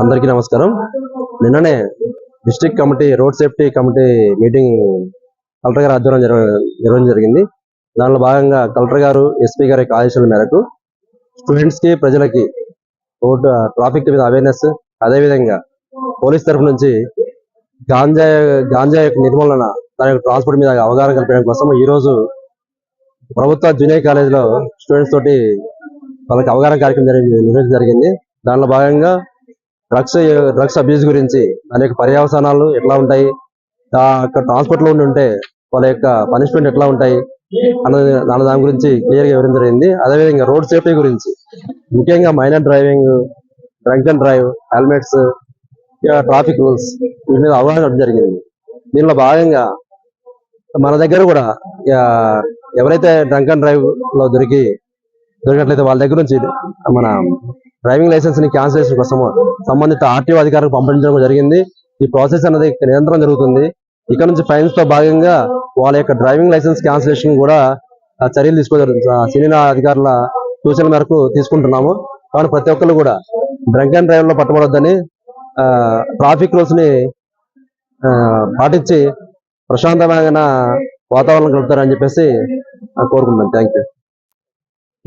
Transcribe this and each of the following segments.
అందరికీ నమస్కారం. నిన్ననే district committee road safety committee meeting collector గారి ఆధ్వర్యం జరగ- నిర్వహించడం జరిగింది. దానిలో భాగంగా కలెక్టర్ గారు ఎస్పీ గారి ఆదేశాల మేరకు స్టూడెంట్స్కి ప్రజలకి రోడ్ ట్రాఫిక్ మీద అవేర్నెస్ అదేవిధంగా పోలీస్ తరఫు నుంచి గాంజా గాంజా యొక్క నిర్మూలన దాని యొక్క ట్రాన్స్పోర్ట్ మీద అవగాహన కల్పించడం కోసం ఈ రోజు ప్రభుత్వ జూనియర్ కాలేజీలో స్టూడెంట్స్ తోటి వాళ్ళకి అవగాహన కార్యక్రమం జరిగింది నిర్వహించడం జరిగింది. దానిలో భాగంగా డ్రగ్స్ డ్రగ్స్ అబ్యూస్ గురించి దాని యొక్క పర్యవసానాలు ఎట్లా ఉంటాయి? ఆ యొక్క ట్రాన్స్పోర్ట్లో ఉండి ఉంటే వాళ్ళ యొక్క పనిష్మెంట్ ఎట్లా ఉంటాయి? అన్నది అన్న దాని గురించి క్లియర్గా జరిగింది. అదేవిధంగా రోడ్ సేఫ్టీ గురించి. ముఖ్యంగా minor driving drunk and drive helmets traffic rules వీటి మీద అవగాహన జరిగింది. దీనిలో భాగంగా మన దగ్గర కూడా ఎవరైతే డ్రంక్ అండ్ డ్రైవ్లో దొరికి దొరికినట్లయితే వాళ్ళ దగ్గర నుంచి మన డ్రైవింగ్ లైసెన్స్ని క్యాన్సిలేషన్ కోసం సంబంధిత ఆర్టీఓ అధికారులకు పంపించడం జరిగింది. ఈ ప్రాసెస్ అనేది నిరంతరం జరుగుతుంది. ఇక్కడ నుంచి ఫైన్స్తో భాగంగా వాళ్ళ యొక్క డ్రైవింగ్ లైసెన్స్ క్యాన్సిలేషన్ కూడా చర్యలు తీసుకోవాలి సీనియర్ అధికారుల సూచనల మేరకు తీసుకుంటున్నాము. కాబట్టి ప్రతి ఒక్కరు కూడా డ్రంక్ అండ్ డ్రైవ్లో పట్టబడొద్దని ట్రాఫిక్ రూల్స్ని ఆ, పాటించి ప్రశాంతమైన వాతావరణం కలుపుతారని చెప్పేసి కోరుకుంటున్నాను. Thank you.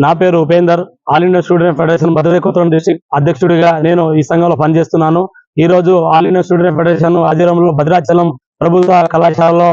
నా పేరు Upender. All India Student Federation Bhadradri Kothagudem అధ్యక్షుడిగా నేను ఈ సంఘంలో పనిచేస్తున్నాను. ఈ రోజు ఆల్ ఇండియా స్టూడెంట్ ఫెడరేషన్ ఆధ్వర్యంలో భద్రాచలం ప్రభుత్వ కళాశాలలో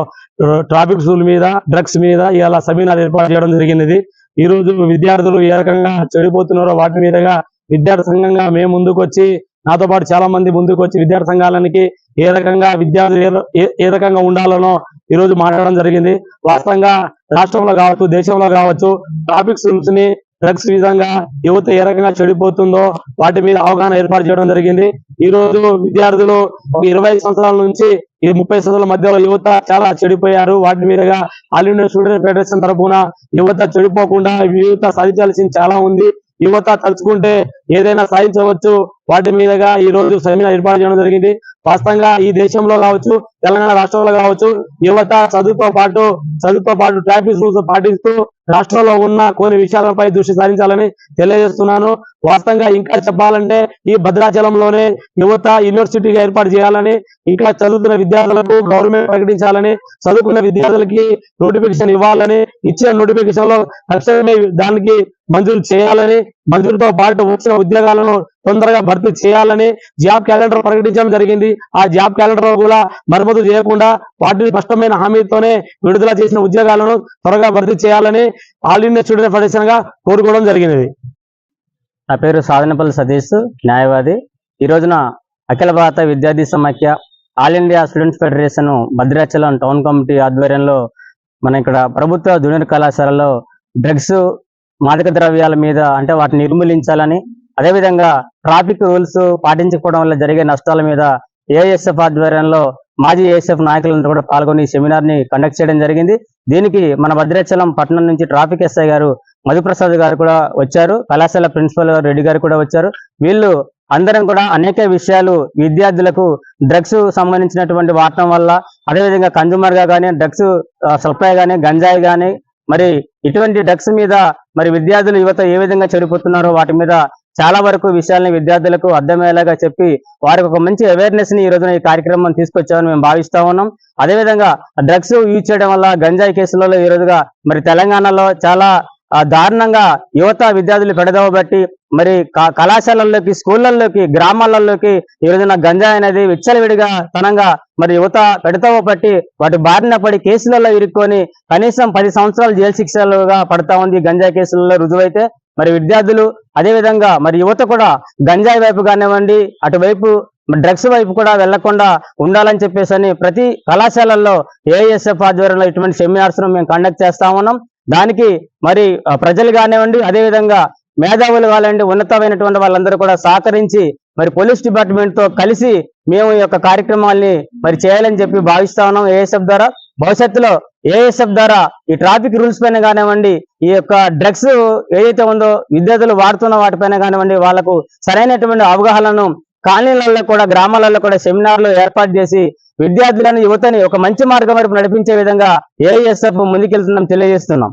ట్రాఫిక్ రూల్ మీద డ్రగ్స్ మీద ఇలా సెమినార్ ఏర్పాటు చేయడం జరిగినది. ఈ రోజు విద్యార్థులు ఏ రకంగా చెడిపోతున్నారో వాటి మీదగా విద్యార్థి సంఘంగా మేము ముందుకు వచ్చి నాతో పాటు చాలా మంది ముందుకు వచ్చి విద్యార్థి సంఘాలనికి ఏ రకంగా విద్యార్థులు ఏ- ఏ- ఏ రకంగా ఉండాలనో ఈ రోజు మాట్లాడడం జరిగింది. వాస్తవంగా రాష్ట్రంలో కావచ్చు దేశంలో కావచ్చు ట్రాఫిక్ రూల్స్ని డ్రగ్స్ విధంగా యువత ఏ రకంగా చెడిపోతుందో వాటి మీద అవగాహన ఏర్పాటు చేయడం జరిగింది. ఈ రోజు విద్యార్థులు ఒక ఇరవై సంవత్సరాల నుంచి ఈ ముప్పై సంవత్సరాల మధ్యలో యువత చాలా చెడిపోయారు. వాటి మీదగా ఆల్ ఇండియా స్టూడెంట్ ఫెడరేషన్ తరఫున యువత చెడిపోకుండా యువత సాధించాల్సింది చాలా ఉంది. యువత తలుచుకుంటే ఏదైనా సాధించవచ్చు. వాటి మీదగా ఈ రోజు సెమినార్ ఏర్పాటు చేయడం జరిగింది. వాస్తవంగా ఈ దేశంలో కావచ్చు తెలంగాణ రాష్ట్రంలో కావచ్చు యువత చదువుతో పాటు చదువుతో పాటు ట్రాఫిక్ రూల్స్ పాటిస్తూ రాష్ట్రంలో ఉన్న కొన్ని విషయాలపై దృష్టి సారించాలని తెలియజేస్తున్నాను. వాస్తవంగా ఇంకా చెప్పాలంటే ఈ భద్రాచలంలోనే యువత యూనివర్సిటీగా ఏర్పాటు చేయాలని ఇంకా చదువుతున్న విద్యార్థులకు గవర్నమెంట్ ప్రకటించాలని చదువుకున్న విద్యార్థులకి నోటిఫికేషన్ ఇవ్వాలని ఇచ్చిన నోటిఫికేషన్లో తక్షణమే దానికి మంజూరు చేయాలని మంజూరుతో పాటు వచ్చిన ఉద్యోగాలను తొందరగా భర్తీ చేయాలని జాబ్ క్యాలెండర్ ప్రకటించడం జరిగింది. ఆ జాబ్ క్యాలెండర్ కూడా మరమ్మతు చేయకుండా వాటిని స్పష్టమైన హామీతోనే విడుదల చేసిన ఉద్యోగాలను త్వరగా భర్తీ చేయాలని ఆల్ ఇండియా స్టూడెంట్ ఫెడరేషన్గా కోరుకోవడం జరిగినది. నా పేరు సాధనపల్లి సతీష్ న్యాయవాది. ఈ రోజున అఖిల భారత విద్యార్థి సమాఖ్య All India Students Federation Bhadrachalam town committee ఆధ్వర్యంలో మన ఇక్కడ ప్రభుత్వ జూనియర్ కళాశాలలో డ్రగ్స్ మాదక ద్రవ్యాల మీద అంటే వాటిని నిర్మూలించాలని అదేవిధంగా ట్రాఫిక్ రూల్స్ పాటించకపోవడం వల్ల జరిగే నష్టాల మీద ఏఎస్ఎఫ్ ఆధ్వర్యంలో మాజీ ఏఎస్ఎఫ్ నాయకులంతా కూడా పాల్గొని సెమినార్ని కండక్ట్ చేయడం జరిగింది. దీనికి మన భద్రాచలం పట్టణం నుంచి ట్రాఫిక్ ఎస్ఐ గారు మధుప్రసాద్ గారు కూడా వచ్చారు. కళాశాల ప్రిన్సిపల్ గారు రెడ్డి గారు కూడా వచ్చారు. వీళ్ళు అందరం కూడా అనేక విషయాలు విద్యార్థులకు డ్రగ్స్ సంబంధించినటువంటి వాడటం వల్ల అదేవిధంగా కన్జ్యూమర్గా కానీ డ్రగ్స్ సప్లై కానీ గంజాయి కానీ మరి ఇటువంటి డ్రగ్స్ మీద మరి విద్యార్థులు యువత ఏ విధంగా చెడిపోతున్నారో వాటి మీద చాలా వరకు విషయాల్ని విద్యార్థులకు అర్థమయ్యేలాగా చెప్పి వారికి ఒక మంచి అవేర్నెస్ని ఈ రోజున ఈ కార్యక్రమం తీసుకొచ్చామని మేము భావిస్తా ఉన్నాం. అదేవిధంగా డ్రగ్స్ యూజ్ చేయడం వల్ల గంజాయి కేసులలో ఈ రోజుగా మరి తెలంగాణలో చాలా దారుణంగా యువత విద్యార్థులు పెడదవబట్టి మరి కళాశాలల్లోకి స్కూళ్ళల్లోకి గ్రామాలలోకి ఈ రోజున గంజా అనేది విచ్చలవిడిగా తనంగా మరి యువత పెడతావ పట్టి వాటి బారిన పడి కేసులలో ఇరుక్కొని కనీసం పది సంవత్సరాలు జైలు శిక్షలుగా పడతా ఉంది గంజా కేసులలో రుజువైతే మరి విద్యార్థులు అదే విధంగా మరి యువత కూడా గంజాయి వైపు కానివ్వండి అటువైపు డ్రగ్స్ వైపు కూడా వెళ్ళకుండా ఉండాలని చెప్పేసి ప్రతి కళాశాలల్లో ఏఎస్ఎఫ్ ఆధ్వర్యంలో ఇటువంటి సెమినార్స్ను మేము కండక్ట్ చేస్తా ఉన్నాం. దానికి మరి ఆ, ప్రజలు కానివ్వండి అదే విధంగా మేధావులు కానివ్వండి ఉన్నతమైనటువంటి వాళ్ళందరూ కూడా సహకరించి మరి పోలీస్ డిపార్ట్మెంట్తో కలిసి మేము ఈ యొక్క కార్యక్రమాల్ని మరి చేయాలని చెప్పి భావిస్తా ఉన్నాం ఏఎస్ఎఫ్ ద్వారా. భవిష్యత్తులో ఏఎస్ఎఫ్ ద్వారా ఈ ట్రాఫిక్ రూల్స్ పైన కానివ్వండి ఈ యొక్క డ్రగ్స్ ఏదైతే ఉందో విద్యార్థులు వాడుతున్న వాటిపైన కానివ్వండి వాళ్ళకు సరైనటువంటి అవగాహనను కాలనీలలో కూడా గ్రామాలలో కూడా సెమినార్లు ఏర్పాటు చేసి విద్యార్థులను యువతని ఒక మంచి మార్గం వైపు నడిపించే విధంగా ఏఎస్ఎఫ్ ముందుకెళ్తున్నాం తెలియజేస్తున్నాం.